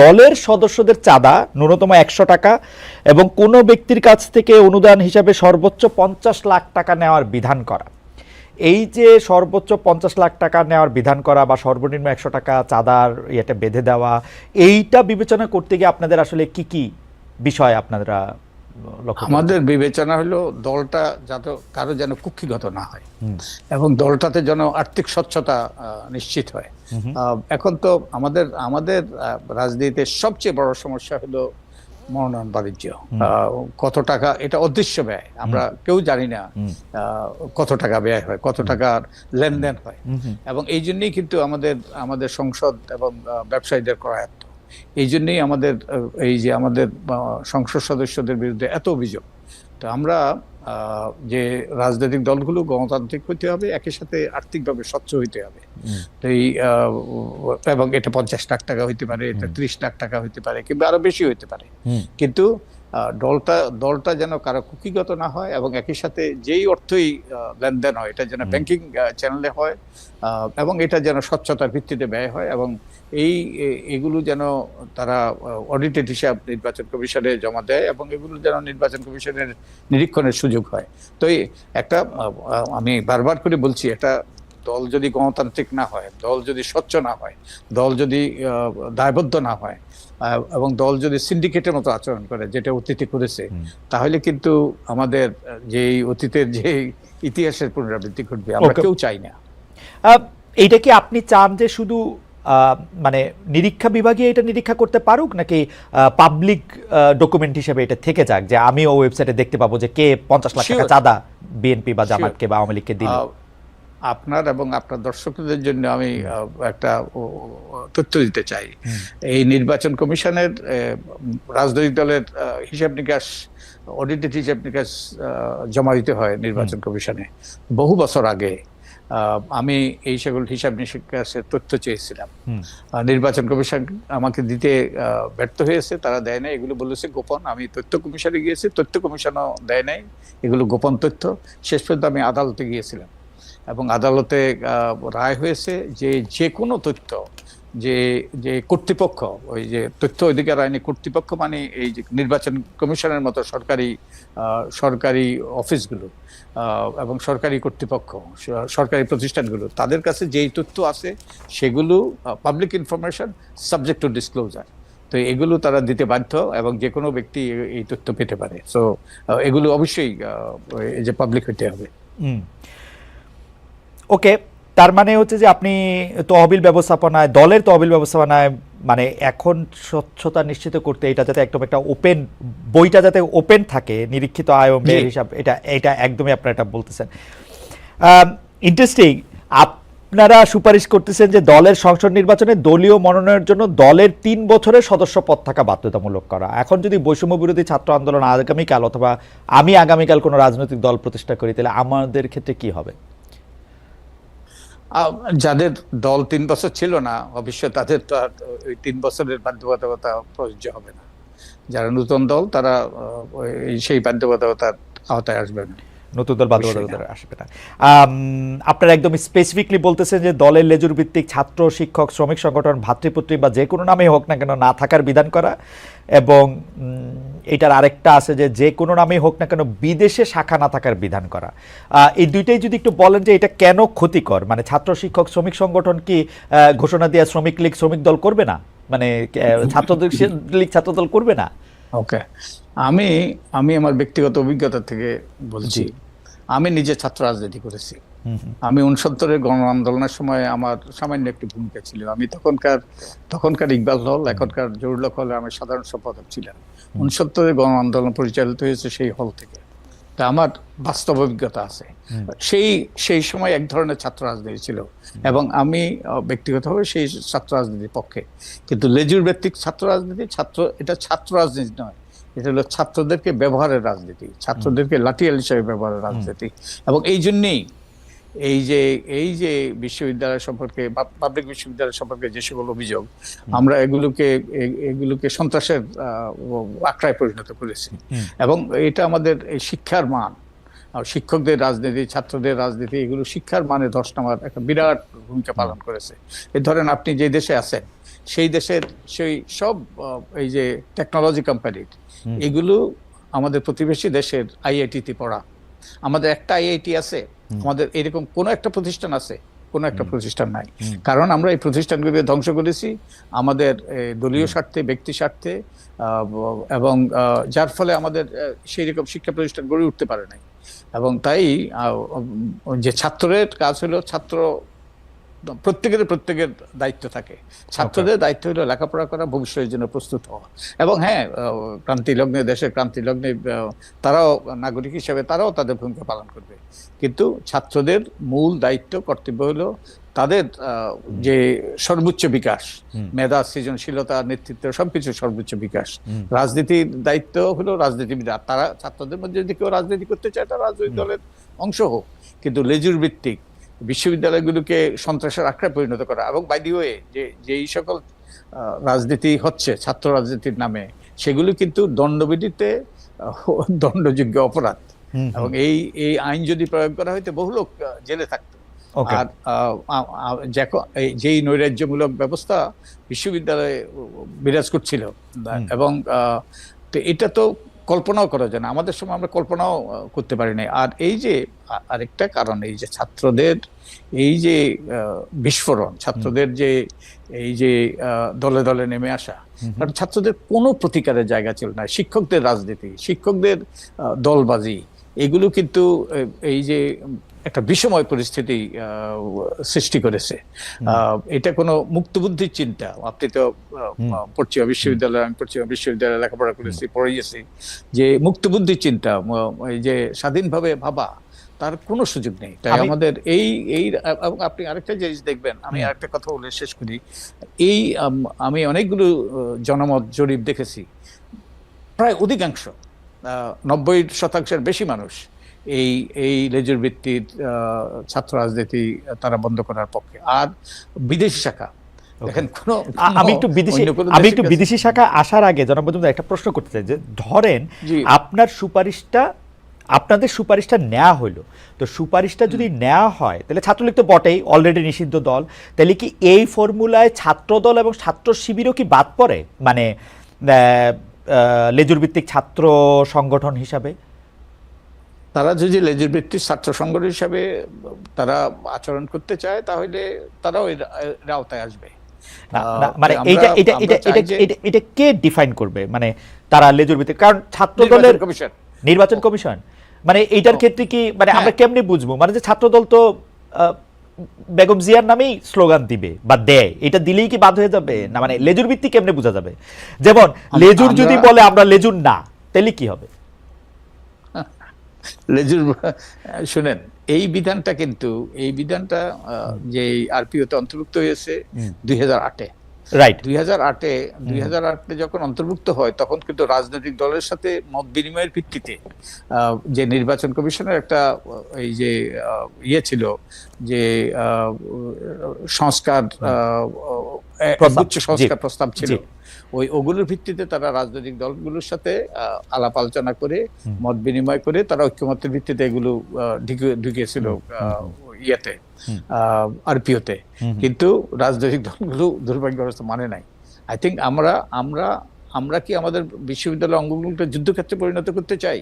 দলের সদস্যদের চাঁদা, ন্যূনতম একশো টাকা এবং কোনো ব্যক্তির কাছ থেকে অনুদান হিসাবে সর্বোচ্চ পঞ্চাশ লাখ টাকা নেওয়ার বিধান করা এই যে সর্বোচ্চ পঞ্চাশ লাখ টাকা নেওয়ার বিধান করা বা সর্বনিম্ন একশো টাকা চাঁদার ইয়েটা বেঁধে দেওয়া, এইটা বিবেচনা করতে গিয়ে আপনাদের আসলে কি কি বিষয় আপনারা? আমাদের বিবেচনা হলো দলটা যাতে কারও যেন কুক্ষিগত না হয় এবং দলটাতে যেন আর্থিক স্বচ্ছতা নিশ্চিত হয়। এখন তো আমাদের আমাদের আহ, রাজনীতিতে সবচেয়ে বড় সমস্যা হলো মনোনয়ন বাণিজ্য। কত টাকা এটা অদৃশ্য ব্যয়। আমরা কেউ জানি না কত টাকা ব্যয় হয় কত টাকার লেনদেন হয়। এবং এই জন্যই কিন্তু আমাদের আমাদের সংসদ এবং ব্যবসায়ীদের করায়ত্ত। এই জন্যেই আমাদের এই যে আমাদের সংসদ সদস্যদের বিরুদ্ধে এত অভিযোগ। তো আমরা আহ, যে রাজনৈতিক দলগুলো গণতান্ত্রিক হইতে হবে একই সাথে আর্থিকভাবে স্বচ্ছ হইতে হবে। তো এই আহ, এবং এটা পঞ্চাশ লাখ টাকা হইতে পারে এটা ত্রিশ লাখ টাকা হইতে পারে কিংবা আরও বেশি হইতে পারে। কিন্তু দলটা দলটা যেন কারও কুকিগত না হয় এবং একই সাথে যেই অর্থই লেনদেন হয় এটা যেন ব্যাংকিং চ্যানেলে হয় এবং এটা যেন স্বচ্ছতার ভিত্তিতে ব্যয় হয় এবং এই এগুলো যেন তারা অডিটেড হিসাব নির্বাচন কমিশনে জমা দেয় এবং এগুলো যেন নির্বাচন কমিশনের নিরীক্ষণের সুযোগ হয়। তো একটা আমি বারবার করে বলছি এটা দল যদি গণতান্ত্রিক না হয় দল যদি স্বচ্ছ না হয় দল যদি দায়বদ্ধ না হয় এবং দল যদি সিন্ডিকেটের মতো আচরণ করে যেটা অতীতে করেছে তাহলে কিন্তু আমাদের যেই অতীতের যে ইতিহাসের পুনরাবৃত্তি ঘটবে আমরা কেউ চাই না। এইটা কি আপনি চান যে শুধু আহ, মানে নিরীক্ষা বিভাগে এটা নিরীক্ষা করতে পারুক নাকি পাবলিক ডকুমেন্ট হিসেবে এটা থেকে যাক? যে আমিও ওয়েবসাইটে দেখতে পাবো যে কে পঞ্চাশ লাখ টাকা. চাঁদা বিএনপি বা. জামাতকে বা আওয়ামী লীগকে দিল। আপনার এবং আপনার দর্শকদের জন্য আমি একটা তথ্য দিতে চাই। এই নির্বাচন কমিশনের রাজনৈতিক দলের হিসাব নিকাশ অডিটেড হিসাব নিকাশ জমা দিতে হয় নির্বাচন কমিশনে। বহু বছর আগে আমি এই সকল হিসাব নিকাশের তথ্য চেয়েছিলাম। নির্বাচন কমিশন আমাকে দিতে ব্যর্থ হয়েছে তারা দেয় নাই এগুলো বলেছে গোপন। আমি তথ্য কমিশনে গিয়েছি তথ্য কমিশনও দেয় নাই এগুলো গোপন তথ্য। শেষ পর্যন্ত আমি আদালতে গিয়েছিলাম। এবং আদালতে রায় হয়েছে যে যে কোনো তথ্য, যে যে কর্তৃপক্ষ, ওই যে তথ্য অধিকার আইনি কর্তৃপক্ষ মানে এই যে নির্বাচন কমিশনের মতো সরকারি সরকারি অফিসগুলো এবং সরকারি কর্তৃপক্ষ সরকারি প্রতিষ্ঠানগুলো, তাদের কাছে যেই তথ্য আছে সেগুলো public information subject to disclosure তো এগুলো তারা দিতে বাধ্য এবং যে কোনো ব্যক্তি এই তথ্য পেতে পারে। সো এগুলো অবশ্যই যে পাবলিক হইতে হবে। ওকে তার মানে হচ্ছে যে আপনি তহবিল ব্যবস্থাপনায় দলের তহবিল ব্যবস্থাপনায় মানে এখন স্বচ্ছতা নিশ্চিত করতে এটা যাতে একদম একটা ওপেন বইটা যাতে ওপেন থাকে নিরীক্ষিত আয় ও ব্যয়ের হিসাব এটা এটা একদমই আপনারা এটা বলতেছেন। ইন্টারেস্টিং আপনারা সুপারিশ করতেছেন যে দলের সংসদ নির্বাচনে দলীয় মনোনয়নের জন্য দলের তিন বছরের সদস্য পদ থাকা বাধ্যতামূলক করা। এখন যদি বৈষম্য বিরোধী ছাত্র আন্দোলন আগামীকাল অথবা আমি আগামীকাল কোনো রাজনৈতিক দল প্রতিষ্ঠা করি তাহলে আমাদের ক্ষেত্রে কি হবে? যাদের দল তিন বছর ছিল না, অবশ্যই তাদের তো আর ওই তিন বছরের বাধ্যবাধকতা প্রযোজ্য হবে না। যারা নতুন দল, তারা সেই বাধ্যবাধকতার আওতায় আসবেন না। নতুন দল বাধ্যবাধকতা আসবে না আপনারা একদম স্পেসিফিকলি বলতেছেন যে দলের লেজুর ভিত্তিক ছাত্র শিক্ষক শ্রমিক সংগঠন ভাতৃপুত্রী বা যে কোনো নামেই হোক না কেন না থাকার বিধান করা এবং এটার আরেকটা আছে যে যে কোনো নামেই হোক না কেন বিদেশে শাখা না থাকার বিধান করা। এই দুইটাই যদি একটু বলেন যে এটা কেন ক্ষতিকর? মানে ছাত্র শিক্ষক শ্রমিক সংগঠন কি ঘোষণা দিয়ে শ্রমিক লীগ শ্রমিক দল করবে না? মানে ছাত্রদের লীগ ছাত্র দল করবে না? ওকে। আমি আমি আমার ব্যক্তিগত অভিজ্ঞতা থেকে বলছি। আমি নিজে ছাত্র রাজনীতি করেছি আমি উনসত্তরের গণ আন্দোলনের সময় আমার সামান্য একটি ভূমিকা ছিল। আমি তখনকার তখনকার ইকবাল হল এখনকার জরুলক হলে আমি সাধারণ সম্পাদক ছিলাম উনসত্তরের গণ আন্দোলন পরিচালিত হয়েছে সেই হল থেকে। তা আমার বাস্তব অভিজ্ঞতা আছে। সেই সেই সময় এক ধরনের ছাত্র রাজনীতি ছিল এবং আমি ব্যক্তিগতভাবে সেই ছাত্র রাজনীতির পক্ষে। কিন্তু লেজুর ভিত্তিক ছাত্র রাজনীতি ছাত্র এটা ছাত্র রাজনীতি নয়। এটা হলো ছাত্রদেরকে ব্যবহারের রাজনীতি ছাত্রদেরকে লাঠিয়াল হিসেবে ব্যবহারের রাজনীতি। এবং এই জন্যেই এই যে এই যে বিশ্ববিদ্যালয় সম্পর্কে পাবলিক বিশ্ববিদ্যালয় সম্পর্কে যে সকল অভিযোগ আমরা এগুলোকে এগুলোকে সন্ত্রাসের আখড়ায় পরিণত করেছি। এবং এটা আমাদের এই শিক্ষার মান আর শিক্ষকদের রাজনীতি ছাত্রদের রাজনীতি এগুলো শিক্ষার মানে ধস নামার একটা বিরাট ভূমিকা পালন করেছে। এই ধরেন আপনি যে দেশে আছেন সেই দেশের সেই সব এই যে টেকনোলজি কোম্পানির এগুলো আমাদের প্রতিবেশী দেশের আইআইটিতে পড়া। আমাদের একটা আইআইটি আছে আমাদের এরকম কোনো একটা প্রতিষ্ঠান আছে কোনো একটা প্রতিষ্ঠান নাই। কারণ আমরা এই প্রতিষ্ঠানগুলোকে ধ্বংস করেছি আমাদের দলীয় স্বার্থে ব্যক্তি স্বার্থে এবং যার ফলে আমাদের সেই রকম শিক্ষা প্রতিষ্ঠান গড়ে উঠতে পারে নাই। এবং তাই যে ছাত্রের কাজ হলো ছাত্র প্রত্যেকের প্রত্যেকের দায়িত্ব থাকে। ছাত্রদের দায়িত্ব হলো লেখাপড়া করা ভবিষ্যতের জন্য প্রস্তুত হওয়া। এবং হ্যাঁ ক্রান্তি লগ্নে দেশের ক্রান্তি লগ্নে তারাও নাগরিক হিসেবে তারাও তাদের ভূমিকা পালন করবে। কিন্তু ছাত্রদের মূল দায়িত্ব কর্তব্য হলো তাদের যে সর্বোচ্চ বিকাশ মেধা সৃজনশীলতা নেতৃত্ব সবকিছু সর্বোচ্চ বিকাশ। রাজনীতির দায়িত্ব হলো রাজনীতিবিদ তারা ছাত্রদের মধ্যে যদি কেউ রাজনীতি করতে চায় তারা রাজনৈতিক দলের অংশ হোক। কিন্তু লেজুর ভিত্তিক বিশ্ববিদ্যালয়গুলোকে সন্ত্রাসের আখড়ায় পরিণত করা এবং বাই দি ওয়ে যে যেই সকল রাজনীতি হচ্ছে ছাত্র রাজনীতির নামে সেগুলো কিন্তু দণ্ডবিধিতে দণ্ডযোগ্য অপরাধ। এবং এই এই আইন যদি প্রয়োগ করা হইতো বহু লোক জেলে থাকতো। আর যেই নৈরাজ্যমূলক ব্যবস্থা বিশ্ববিদ্যালয়ে বিরাজ করছিল এবং তো এটা তো কল্পনাও করা যায় না। আমাদের সময় আমরা কল্পনাও করতে পারি নাই। আর এই যে আরেকটা কারণ এই যে ছাত্রদের এই যে বিস্ফোরণ ছাত্রদের যে এই যে দলে দলে নেমে আসা কারণ ছাত্রদের কোনো প্রতিকারের জায়গা ছিল না। শিক্ষকদের রাজনীতি শিক্ষকদের দলবাজি এগুলো কিন্তু এই যে একটা বিষময় পরিস্থিতি সৃষ্টি করেছে। এটা কোনো মুক্তবুদ্ধির চিন্তা। আপনি তো পশ্চিমা বিশ্ববিদ্যালয় আমি পশ্চিমা বিশ্ববিদ্যালয়ে লেখাপড়া করেছি পড়িয়েছি। যে মুক্তবুদ্ধির চিন্তা এই যে স্বাধীনভাবে ভাবা তার কোনো সুযোগ নেই। তাই আমাদের এই এই আপনি আরেকটা জিনিস দেখবেন আমি আরেকটা কথা বলে শেষ করি। এই আম, আমি অনেকগুলো জনমত জরিপ দেখেছি। প্রায় অধিকাংশ নব্বই শতাংশের বেশি মানুষ এই এই লেজুর ভিত্তির ছাত্র রাজনীতি তারা বন্ধ করার পক্ষে। আর বিদেশি শাখা। দেখেন কোন আমি একটু বিদেশি আমি একটু বিদেশি শাখা আসার আগে মজুমদার একটা প্রশ্ন করতে চাই যে ধরেন আপনার সুপারিশটা আপনাদের সুপারিশটা নেওয়া হলো তো সুপারিশটা যদি নেওয়া হয় তাহলে ছাত্রলীগ তো বটেই অলরেডি নিষিদ্ধ দল। তাহলে কি এই ফর্মুলায় ছাত্র দল এবং ছাত্র শিবিরও কি বাদ পড়ে? মানে লেজুর ভিত্তিক ছাত্র সংগঠন হিসাবে? তারা যদি লেজুর ভিত্তির ছাত্র সংগঠন হিসাবে তারা আচরণ করতে চায় তাহলে তারাও এর এর আওতায় আসবে। মানে এটা এটা এটা এটা কে ডিফাইন করবে? মানে তারা লেজুর ভিত্তিক কারণ ছাত্র দলের কমিশন। নির্বাচন কমিশন। মানে এইটার ক্ষেত্রে কি মানে আমরা হ্যাঁ। কেমনে বুঝব? মানে যে ছাত্রদল তো আহ, বেগম জিয়ার নামেই স্লোগান দিবে বা দেয়। এটা দিলেই কি বাদ হয়ে যাবে? না মানে লেজুর ভিত্তি কেমনে বোঝা যাবে? যেমন লেজুর যদি বলে আমরা লেজুর না তাহলে কি হবে? লেজুর শুনেন এই বিধানটা কিন্তু এই বিধানটা যে আরপিওতে অন্তর্ভুক্ত হয়েছে দুই হাজার আটে। রাইট দুই হাজার আটে দুই হাজার আটে যখন অন্তর্ভুক্ত হয় তখন কিন্তু রাজনৈতিক দলের সাথে মত বিনিময়ের ভিত্তিতে আহ, যে নির্বাচন কমিশনের একটা এই যে ইয়ে ছিল যে আহ, সংস্কার সংস্কার প্রস্তাব ছিল। ওই ওগুলোর ভিত্তিতে তারা রাজনৈতিক দলগুলোর সাথে আলাপ আলোচনা করে মত বিনিময় করে তারা ঐক্যমতের ভিত্তিতে এগুলো ঢুকিয়েছিল ইয়েতে। আরপিওতে। কিন্তু রাজনৈতিক দলগুলো দুর্ভাগ্যগ্রস্ত মানে নাই। আই থিঙ্ক আমরা আমরা আমরা কি আমাদের বিশ্ববিদ্যালয় অঙ্গগুলোকে যুদ্ধক্ষেত্রে পরিণত করতে চাই?